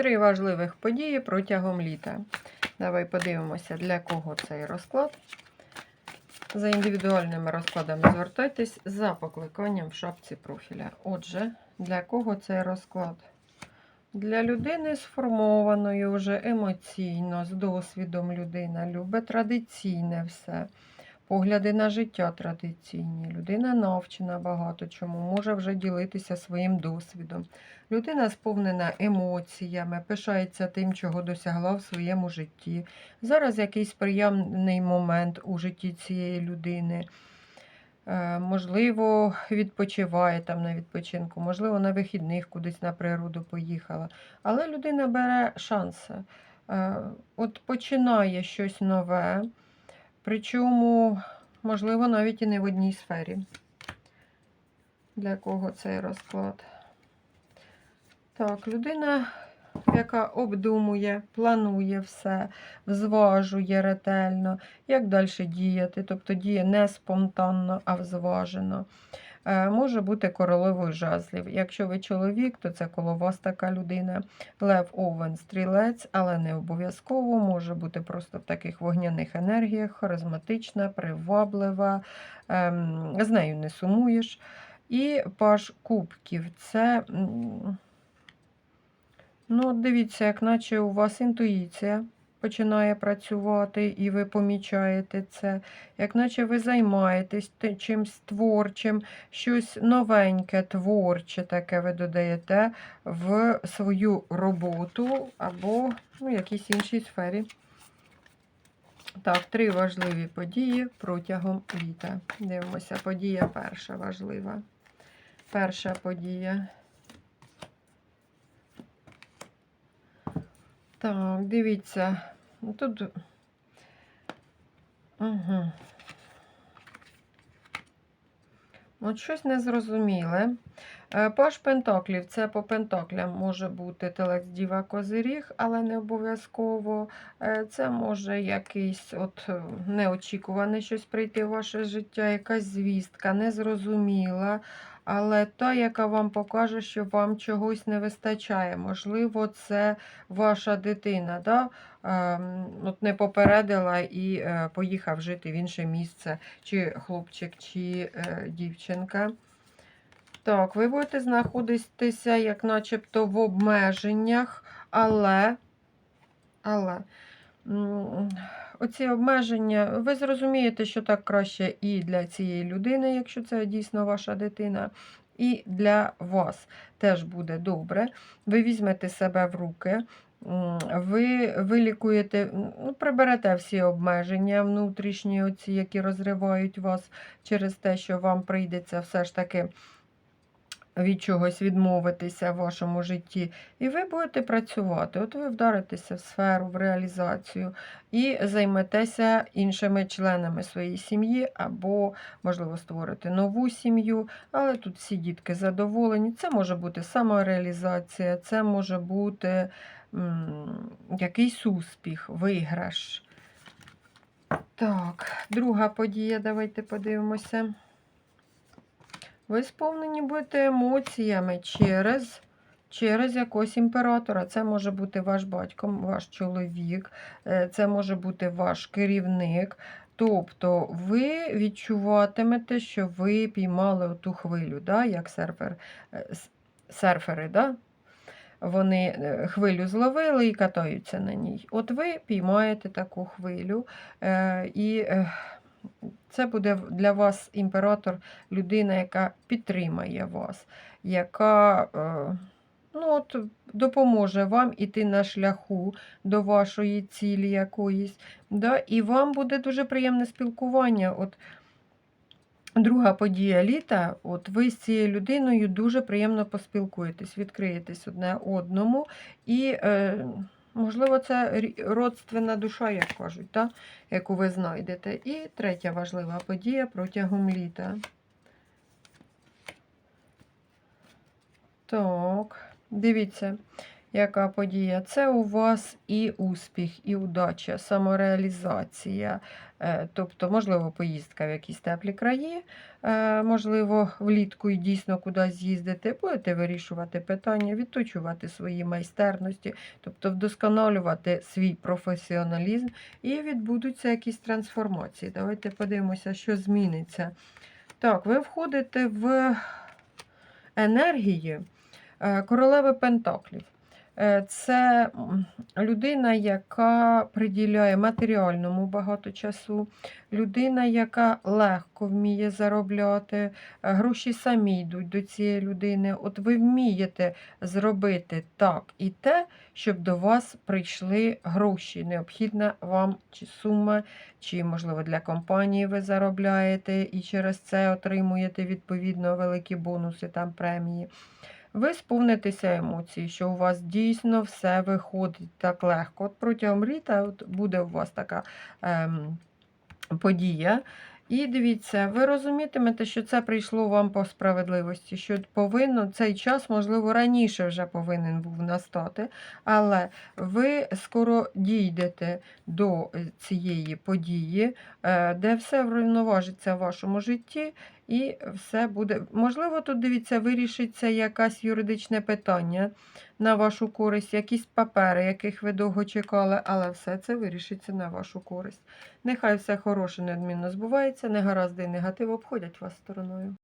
Три важливих події протягом літа. Давай подивимося, для кого цей розклад. За індивідуальними розкладами звертайтесь за покликанням в шапці профіля. Отже, для кого цей розклад? Для людини сформованої вже емоційно, з досвідом людина любить традиційне все. Погляди на життя традиційні. Людина навчена багато чому, може вже ділитися своїм досвідом. Людина сповнена емоціями, пишається тим, чого досягла в своєму житті. Зараз якийсь приємний момент у житті цієї людини. Е, Можливо, відпочиває там на відпочинку, можливо, на вихідних кудись на природу поїхала. Але людина бере шанси. Е, От починає щось нове, причому, можливо, навіть і не в одній сфері. Для кого цей розклад? Так, людина, яка обдумує, планує все, зважує ретельно, як далі діяти, тобто діє не спонтанно, а взважено. Е, Може бути королевою жезлів. Якщо ви чоловік, то це коло вас така людина. Лев Овен, стрілець, але не обов'язково. Може бути просто в таких вогняних енергіях, харизматична, приваблива, ем, з нею не сумуєш. І паш кубків це. Ну, дивіться, як наче у вас інтуїція починає працювати, і ви помічаєте це, як наче ви займаєтесь чимсь творчим, щось новеньке, творче таке ви додаєте в свою роботу або ну, якійсь іншій сфері. Так, три важливі події протягом літа. Дивимося, подія перша важлива. Перша подія. Так, дивіться. ну, Тут. Угу. От щось незрозуміле. Е, Паш Пентаклів це по Пентаклям може бути телець Діва Козиріг, але не обов'язково. Е, Це може якийсь от е, неочікуване щось прийти в ваше життя, якась звістка, незрозуміла, але та, яка вам покаже, що вам чогось не вистачає. Можливо, це ваша дитина. Да? Ем, От не попередила і поїхав жити в інше місце, чи хлопчик, чи дівчинка. Так, ви будете знаходитися, як начебто, в обмеженнях, але, але оці обмеження, ви зрозумієте, що так краще і для цієї людини, якщо це дійсно ваша дитина, і для вас теж буде добре. Ви візьмете себе в руки. Ви вилікуєте, ну, приберете всі обмеження внутрішні, оці, які розривають вас через те, що вам прийдеться все ж таки від чогось відмовитися в вашому житті, і ви будете працювати. От ви вдаритеся в сферу, в реалізацію і займетеся іншими членами своєї сім'ї, або, можливо, створити нову сім'ю, але тут всі дітки задоволені. Це може бути самореалізація, це може бути м, якийсь успіх, виграш. Так, друга подія, давайте подивимося. Ви сповнені будете емоціями через, через якогось імператора. Це може бути ваш батько, ваш чоловік, е, це може бути ваш керівник. Тобто ви відчуватимете, що ви піймали ту хвилю, да, як серфер, е, серфери. Да? Вони е, хвилю зловили і катаються на ній. От ви піймаєте таку хвилю, і це буде для вас імператор, людина, яка підтримає вас, яка е, ну, от, допоможе вам іти на шляху до вашої цілі якоїсь. Да? І вам буде дуже приємне спілкування. От, Друга подія літа, от ви з цією людиною дуже приємно поспілкуєтесь, відкриєтесь одне одному, і, е, можливо, це родственна душа, як кажуть, та? яку ви знайдете. І третя важлива подія протягом літа. Так, дивіться, яка подія? Це у вас і успіх, і удача, самореалізація. Е, Тобто, можливо, поїздка в якісь теплі краї, е, можливо, влітку і дійсно кудись з'їздити, будете вирішувати питання, відточувати свої майстерності, тобто вдосконалювати свій професіоналізм і відбудуться якісь трансформації. Давайте подивимося, що зміниться. Так, ви входите в енергії е, королеви Пентаклів. Е, Це людина, яка приділяє матеріальному багато часу, людина, яка легко вміє заробляти, е, гроші самі йдуть до цієї людини. От ви вмієте зробити так і те, щоб до вас прийшли гроші. Необхідна вам чи сума, чи, можливо, для компанії ви заробляєте і через це отримуєте відповідно великі бонуси, там премії. Ви сповнитеся емоцій, що у вас дійсно все виходить так легко. От протягом літа от буде у вас така ем, подія. І дивіться, ви розумітимете, що це прийшло вам по справедливості, що повинно цей час, можливо, раніше вже повинен був настати, але ви скоро дійдете до цієї події, е, де все врівноважиться в вашому житті, і все буде. Можливо, тут дивіться, вирішиться якесь юридичне питання на вашу користь, якісь папери, яких ви довго чекали, але все це вирішиться на вашу користь. Нехай все хороше неодмінно збувається, негаразди і негатив обходять вас стороною.